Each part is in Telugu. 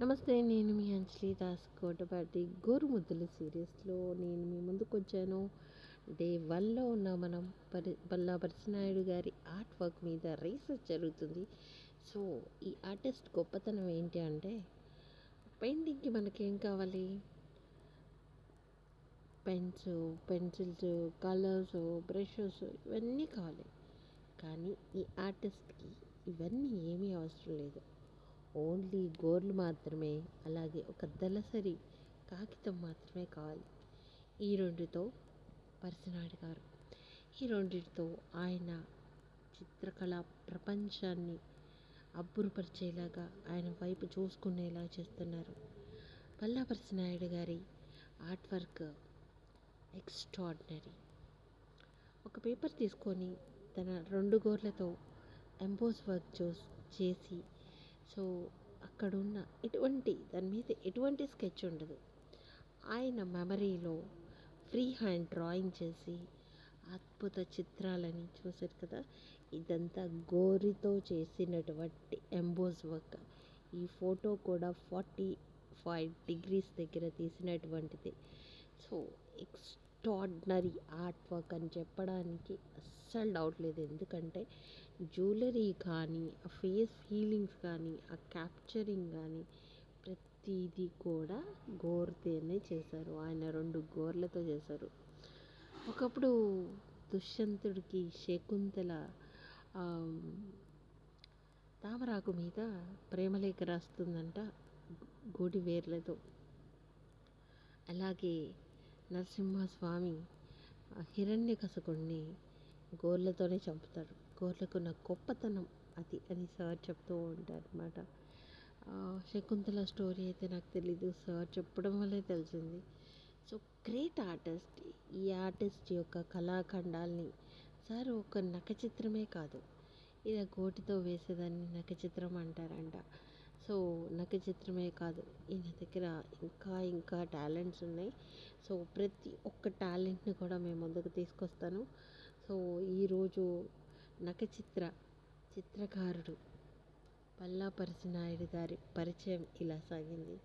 నమస్తే నేను మీ అంజలి దాస్ కోటపాటి. గోరుముద్దుల సీరియస్లో నేను మీ ముందుకు వచ్చాను. డే వన్లో ఉన్న మనం పరి బల్లా పరిసనాయుడు గారి ఆర్ట్ వర్క్ మీద రీసెర్చ్ జరుగుతుంది. సో ఈ ఆర్టిస్ట్ గొప్పతనం ఏంటి అంటే పెయింటింగ్కి మనకేం కావాలి? పెన్స్ పెన్సిల్స్ కలర్స్ బ్రషెస్ ఇవన్నీ కావాలి. కానీ ఈ ఆర్టిస్ట్కి ఇవన్నీ ఏమీ అవసరం లేదు. ఓన్లీ గోర్లు మాత్రమే అలాగే ఒక దళసరి కాగితం మాత్రమే కావాలి. ఈ రెండుతో పరిసినాడు గారు. ఈ రెండిటితో ఆయన చిత్రకళ ప్రపంచాన్ని అబ్బురుపరిచేలాగా ఆయన వైపు చూసుకునేలా చేస్తున్నారు. పల్లా నాయుడు గారి ఆర్ట్ వర్క్ ఎక్స్ట్రాడినరీ. ఒక పేపర్ తీసుకొని తన రెండు గోర్లతో ఎంబోస్ వర్క్ చేసి సో అక్కడున్న ఎటువంటి దాని మీద ఎటువంటి స్కెచ్ ఉండదు. ఆయన మెమరీలో ఫ్రీ హ్యాండ్ డ్రాయింగ్ చేసి అద్భుత చిత్రాలని చూశారు కదా? ఇదంతా గోరితో చేసినటువంటి ఎంబోజ్ వర్క్. ఈ ఫోటో కూడా ఫార్టీ ఫైవ్ డిగ్రీస్ దగ్గర తీసినటువంటిది. సో ఎక్స్ట్రాడినరీ ఆర్ట్ వర్క్ అని చెప్పడానికి అస్సలు డౌట్ లేదు. ఎందుకంటే జ్యువెలరీ కానీ ఆ ఫేస్ ఫీలింగ్స్ కానీ ఆ క్యాప్చరింగ్ కానీ ప్రతిదీ కూడా గోర్తేనే చేశారు. ఆయన రెండు గోర్లతో చేశారు. ఒకప్పుడు దుష్యంతుడికి శకుంతల తామరాకు మీద ప్రేమలేఖ రాస్తుందంట గోడి వేర్లతో అలాగే నరసింహస్వామి హిరణ్యకశకుణ్ణి గోర్లతోనే చంపుతాడు గోర్లకున్న గొప్పతనం అది అని సార్ చెప్తూ ఉంటారనమాట శకుంతల స్టోరీ అయితే నాకు తెలీదు. సార్ చెప్పడం వల్లే తెలిసింది. So great artist. ఈ ఆర్టిస్ట్ యొక్క కళాఖండాల్ని సార్ ఒక నక చిత్రమే కాదు. ఇలా గోటితో వేసేదాన్ని నక చిత్రం అంటారంట. సో నక చిత్రమే కాదు ఈయన దగ్గర ఇంకా ఇంకా టాలెంట్స్ ఉన్నాయి. సో ప్రతి ఒక్క టాలెంట్ని కూడా మేము ముందుకు తీసుకొస్తాను. సో ఈరోజు నక చిత్ర చిత్రకారుడు పల్లా పరిసినాయుడు గారి పరిచయం ఇలా సాగింది.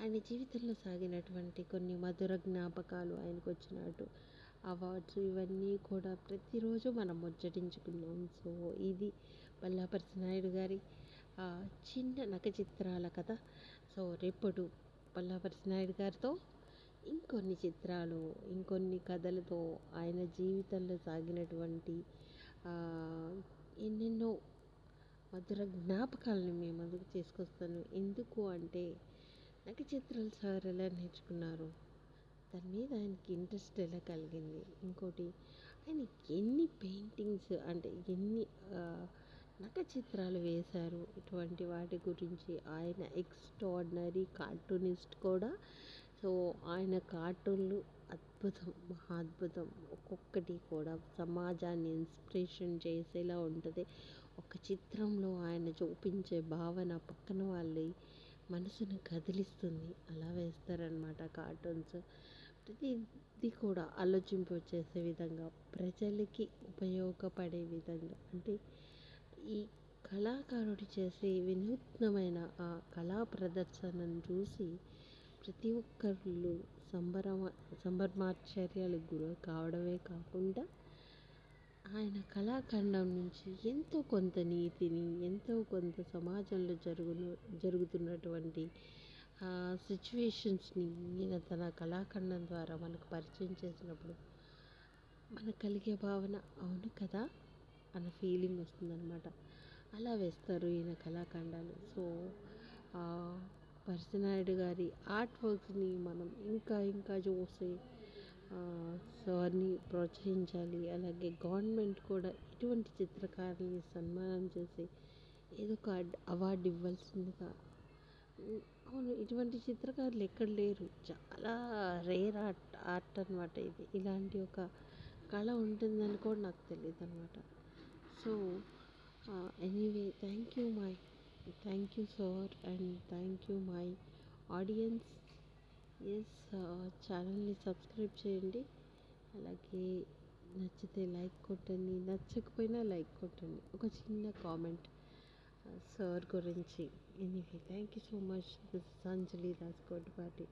ఆయన జీవితంలో సాగినటువంటి కొన్ని మధుర జ్ఞాపకాలు ఆయనకు వచ్చినట్టు అవార్డ్స్ ఇవన్నీ కూడా ప్రతిరోజు మనం ముచ్చటించుకున్నాం సో ఇది పల్లా పరిసినాయుడు గారి చిన్న నక చిత్రాల కథ. సో రేపటి పల్లా నాయుడు గారితో ఇంకొన్ని చిత్రాలు ఇంకొన్ని కథలతో ఆయన జీవితంలో సాగినటువంటి ఎన్నెన్నో మధుర జ్ఞాపకాలను మేము అందుకు చేసుకొస్తాను. ఎందుకు అంటే నక చిత్రాలు సార్ ఎలా నేర్చుకున్నారు? దాని మీద ఆయనకి ఇంట్రెస్ట్ ఎలా కలిగింది? ఇంకోటి ఆయన ఎన్ని పెయింటింగ్స్ అంటే ఎన్ని నక చిత్రాలు వేశారు. ఇటువంటి వాటి గురించి ఆయన ఎక్స్ట్రాడినరీ కార్టూనిస్ట్ కూడా. సో ఆయన కార్టూన్లు అద్భుతం మహాద్భుతం. ఒక్కొక్కటి కూడా సమాజాన్ని ఇన్స్పిరేషన్ చేసేలా ఉంటుంది. ఒక చిత్రంలో ఆయన చూపించే భావన పక్కన వాళ్ళ మనసును కదిలిస్తుంది. అలా వేస్తారనమాట కార్టూన్స్. ప్రతిదీ కూడా ఆలోచింపు చేసే విధంగా ప్రజలకి ఉపయోగపడే విధంగా. అంటే ఈ కళాకారుడు చేసే వినూత్నమైన ఆ కళా ప్రదర్శనను చూసి ప్రతి ఒక్కళ్ళు సంబరమ సంబరమాశ్చర్యాలకు గురి కావడమే కాకుండా ఆయన కళాఖండం నుంచి ఎంతో కొంత నీతిని ఎంతో కొంత సమాజంలో జరుగును జరుగుతున్నటువంటి సిచ్యువేషన్స్ని ఈయన తన కళాఖండం ద్వారా మనకు పరిచయం చేసినప్పుడు మనకు కలిగే భావన అవును కదా? అన్న ఫీలింగ్ వస్తుందన్నమాట. అలా వేస్తారు ఈయన కళాఖండాలు. సో పరసనాయుడు గారి ఆర్ట్ వర్క్స్ని మనం ఇంకా ఇంకా చూసి సార్ని ప్రోత్సహించాలి. అలాగే గవర్నమెంట్ కూడా ఇటువంటి చిత్రకారుల్ని సన్మానం చేసి ఏదో ఒక అవార్డు ఇవ్వాల్సిందిగా. అవును ఇటువంటి చిత్రకారులు ఎక్కడ లేరు. చాలా రేర్ ఆర్ట్ ఆర్ట్ అనమాట ఇది. ఇలాంటి ఒక కళ ఉంటుందని కూడా నాకు తెలియదు అనమాట so anyway thank you my thank you sir and thank you my audience yes ఛానల్ని సబ్స్క్రైబ్ చేయండి. అలాగే నచ్చితే లైక్ కొట్టండి నచ్చకపోయినా లైక్ కొట్టండి. ఒక చిన్న కామెంట్ సార్ uh, గురించి. Anyway thank you so much this Anjali Das Kotipati